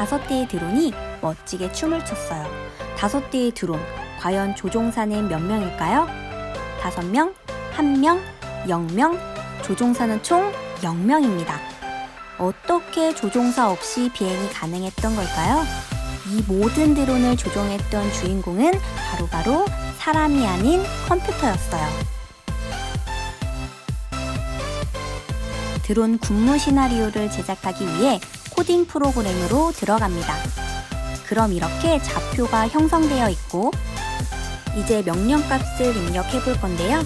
다섯 대의 드론이 멋지게 춤을 췄어요. 다섯 대의 드론, 과연 조종사는 몇 명일까요? 다섯 명, 한 명, 영 명, 조종사는 총 0명입니다. 어떻게 조종사 없이 비행이 가능했던 걸까요? 이 모든 드론을 조종했던 주인공은 바로바로 사람이 아닌 컴퓨터였어요. 드론 군무 시나리오를 제작하기 위해 코딩 프로그램으로 들어갑니다. 그럼 이렇게 좌표가 형성되어 있고 이제 명령 값을 입력해 볼 건데요.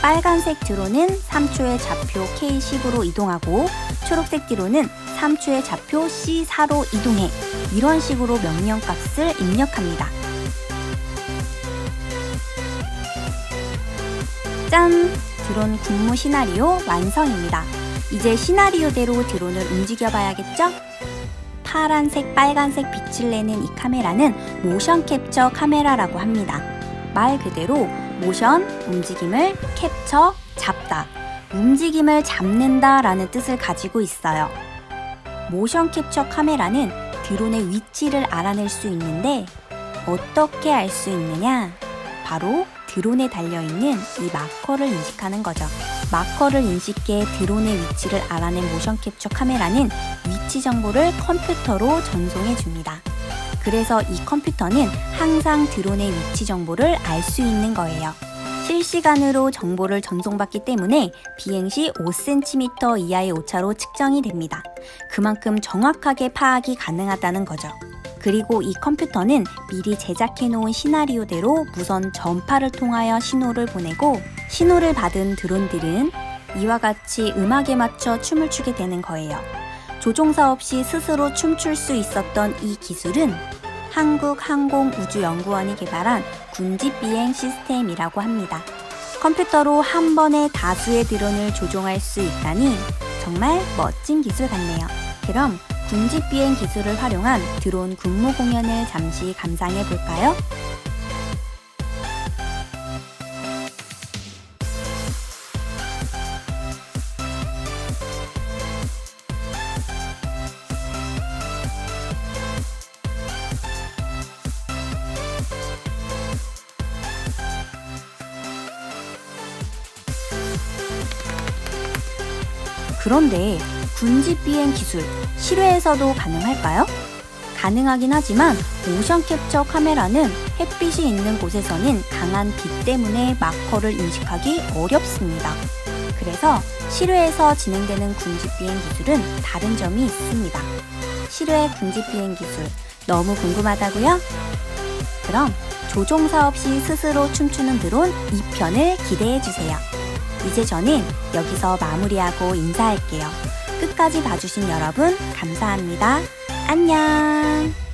빨간색 드론은 3초의 좌표 K10으로 이동하고 초록색 드론은 3초의 좌표 C4로 이동해 이런 식으로 명령 값을 입력합니다. 짠! 드론 군무 시나리오 완성입니다. 이제 시나리오대로 드론을 움직여 봐야겠죠? 파란색, 빨간색 빛을 내는 이 카메라는 모션 캡처 카메라라고 합니다. 말 그대로 모션, 움직임을 캡처, 잡다. 움직임을 잡는다 라는 뜻을 가지고 있어요. 모션 캡처 카메라는 드론의 위치를 알아낼 수 있는데 어떻게 알 수 있느냐? 바로 드론에 달려있는 이 마커를 인식하는 거죠. 마커를 인식해 드론의 위치를 알아낸 모션 캡처 카메라는 위치 정보를 컴퓨터로 전송해 줍니다. 그래서 이 컴퓨터는 항상 드론의 위치 정보를 알 수 있는 거예요. 실시간으로 정보를 전송받기 때문에 비행 시 5cm 이하의 오차로 측정이 됩니다. 그만큼 정확하게 파악이 가능하다는 거죠. 그리고 이 컴퓨터는 미리 제작해 놓은 시나리오대로 무선 전파를 통하여 신호를 보내고 신호를 받은 드론들은 이와 같이 음악에 맞춰 춤을 추게 되는 거예요. 조종사 없이 스스로 춤출 수 있었던 이 기술은 한국항공우주연구원이 개발한 군집 비행 시스템이라고 합니다. 컴퓨터로 한 번에 다수의 드론을 조종할 수 있다니 정말 멋진 기술 같네요. 그럼 군집 비행 기술을 활용한 드론 군무 공연을 잠시 감상해 볼까요? 그런데 군집 비행 기술 실외에서도 가능할까요? 가능하긴 하지만 모션 캡처 카메라는 햇빛이 있는 곳에서는 강한 빛 때문에 마커를 인식하기 어렵습니다. 그래서 실외에서 진행되는 군집 비행 기술은 다른 점이 있습니다. 실외 군집 비행 기술 너무 궁금하다고요? 그럼 조종사 없이 스스로 춤추는 드론 2편을 기대해 주세요. 이제 저는 여기서 마무리하고 인사할게요. 끝까지 봐주신 여러분, 감사합니다. 안녕!